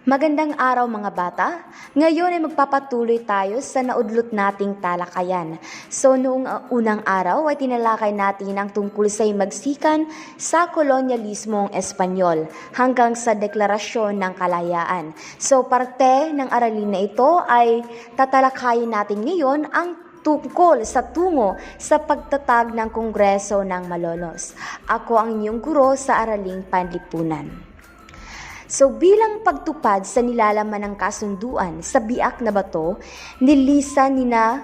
Magandang araw mga bata. Ngayon ay magpapatuloy tayo sa naudlot nating talakayan. So noong uh, unang araw ay tinalakay natin ang tungkol sa magsikan sa kolonyalismong Espanyol hanggang sa deklarasyon ng kalayaan. So parte ng aralin na ito ay tatalakayin natin ngayon ang tungkol sa tungo sa pagtatag ng Kongreso ng Malolos. Ako ang inyong guro sa Araling Panlipunan. So bilang pagtupad sa nilalaman ng kasunduan sa biak na bato, nilisan ni na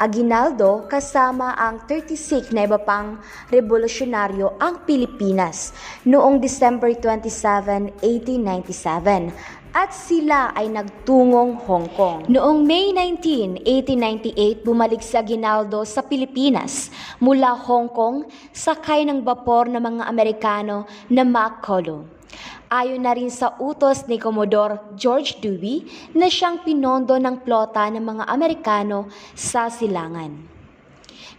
Aguinaldo kasama ang 36 na iba pang revolusyonaryo ang Pilipinas noong December 27, 1897 at sila ay nagtungong Hong Kong. Noong May 19, 1898, bumalik si Aguinaldo sa Pilipinas mula Hong Kong sakay ng bapor ng mga Amerikano na Macolo. Ayon na rin sa utos ni Commodore George Dewey na siyang pinondo ng plota ng mga Amerikano sa silangan.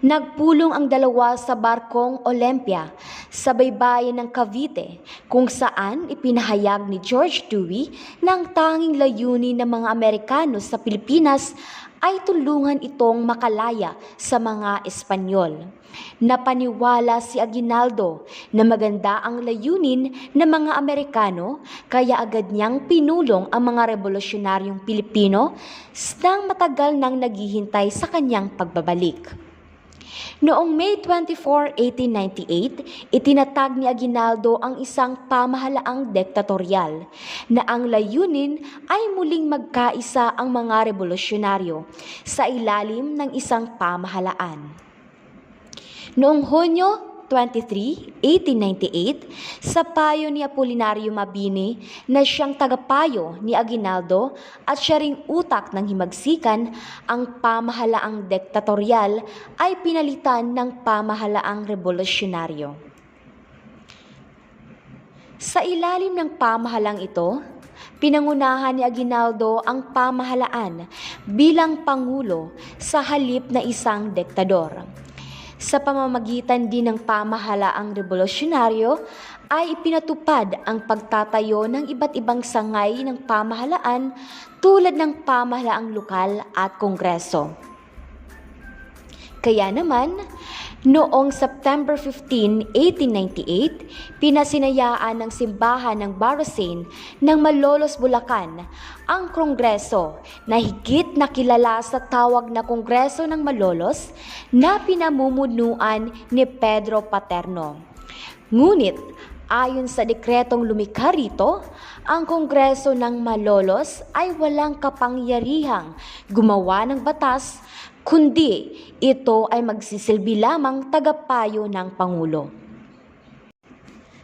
Nagpulong ang dalawa sa barkong Olympia sa baybayin ng Cavite kung saan ipinahayag ni George Dewey na ang tanging layunin ng mga Amerikano sa Pilipinas ay tulungan itong makalaya sa mga Espanyol. Napaniwala si Aguinaldo na maganda ang layunin ng mga Amerikano kaya agad niyang pinulong ang mga revolusyonaryong Pilipino nang matagal nang naghihintay sa kanyang pagbabalik. Noong May 24, 1898, itinatag ni Aguinaldo ang isang pamahalaang diktatorial na ang layunin ay muling magkaisa ang mga revolusyonaryo sa ilalim ng isang pamahalaan. Noong Hunyo 23, 1898, sa payo ni Apolinario Mabini na siyang tagapayo ni Aguinaldo at siya ring utak ng himagsikan, ang pamahalaang diktatorial ay pinalitan ng pamahalaang revolusyonaryo. Sa ilalim ng pamahalang ito, pinangunahan ni Aguinaldo ang pamahalaan bilang pangulo sa halip na isang diktador. Sa pamamagitan din ng pamahalaang revolusyonaryo ay ipinatupad ang pagtatayo ng iba't ibang sangay ng pamahalaan tulad ng pamahalaang lokal at kongreso. Kaya naman, noong September 15, 1898, pinasinayaan ng simbahan ng Barasain ng Malolos, Bulacan ang kongreso na higit na kilala sa tawag na Kongreso ng Malolos na pinamumunuan ni Pedro Paterno. Ngunit Ayon sa dekretong lumikha rito, ang Kongreso ng Malolos ay walang kapangyarihang gumawa ng batas, kundi ito ay magsisilbi lamang tagapayo ng Pangulo.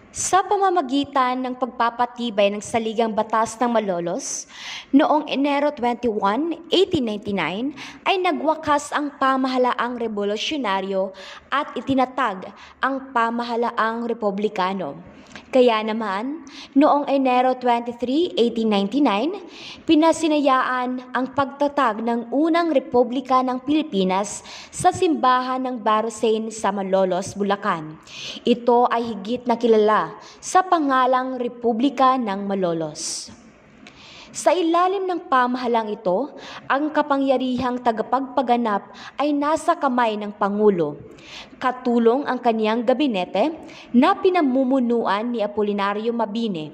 Sa pamamagitan ng pagpapatibay ng saligang batas ng Malolos, noong Enero 21, 1899 ay nagwakas ang pamahalaang revolusyonaryo at itinatag ang pamahalaang republikano. Kaya naman, noong Enero 23, 1899, pinasinayaan ang pagtatag ng unang Republika ng Pilipinas sa simbahan ng Barosain sa Malolos, Bulacan. Ito ay higit na kilala sa pangalang Republika ng Malolos. Sa ilalim ng pamahalang ito, ang kapangyarihang tagapagpaganap ay nasa kamay ng Pangulo. Katulong ang kaniyang gabinete na pinamumunuan ni Apolinario Mabini.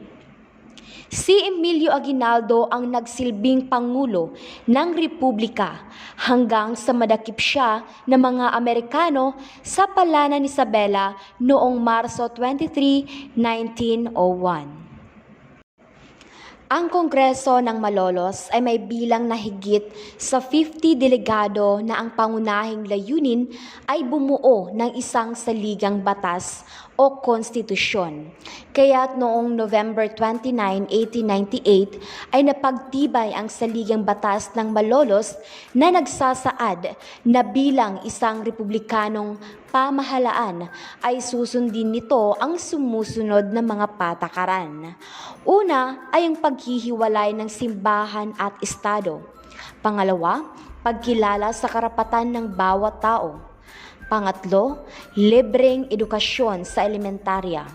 Si Emilio Aguinaldo ang nagsilbing Pangulo ng Republika hanggang sa madakip siya ng mga Amerikano sa palanan ni Isabela noong Marso 23, 1901. Ang Kongreso ng Malolos ay may bilang na higit sa 50 delegado na ang pangunahing layunin ay bumuo ng isang saligang batas o konstitusyon. Kaya't noong November 29, 1898 ay napagtibay ang saligang batas ng Malolos na nagsasaad na bilang isang republikanong pamahalaan ay susundin nito ang sumusunod na mga patakaran. Una ay ang paghihiwalay ng simbahan at estado. Pangalawa, pagkilala sa karapatan ng bawat tao. Pangatlo, libreng edukasyon sa elementarya.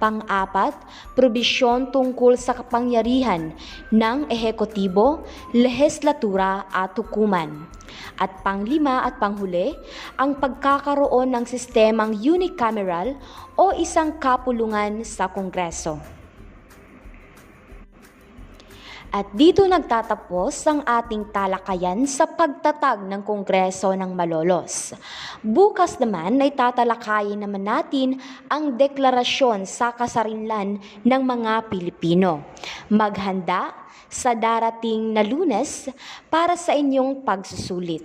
Pang-apat, probisyon tungkol sa kapangyarihan ng ehekutibo, lehislatura at hukuman. At panglima at panghuli, ang pagkakaroon ng sistemang unicameral o isang kapulungan sa Kongreso. At dito nagtatapos ang ating talakayan sa pagtatag ng Kongreso ng Malolos. Bukas naman ay tatalakayin naman natin ang deklarasyon sa kasarinlan ng mga Pilipino. Maghanda sa darating na lunes para sa inyong pagsusulit.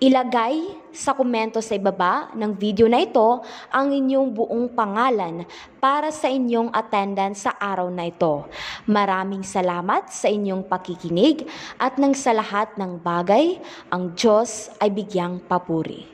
Ilagay sa komento sa ibaba ng video na ito ang inyong buong pangalan para sa inyong attendance sa araw na ito. Maraming salamat sa inyong pakikinig at nang sa lahat ng bagay, ang Diyos ay bigyang papuri.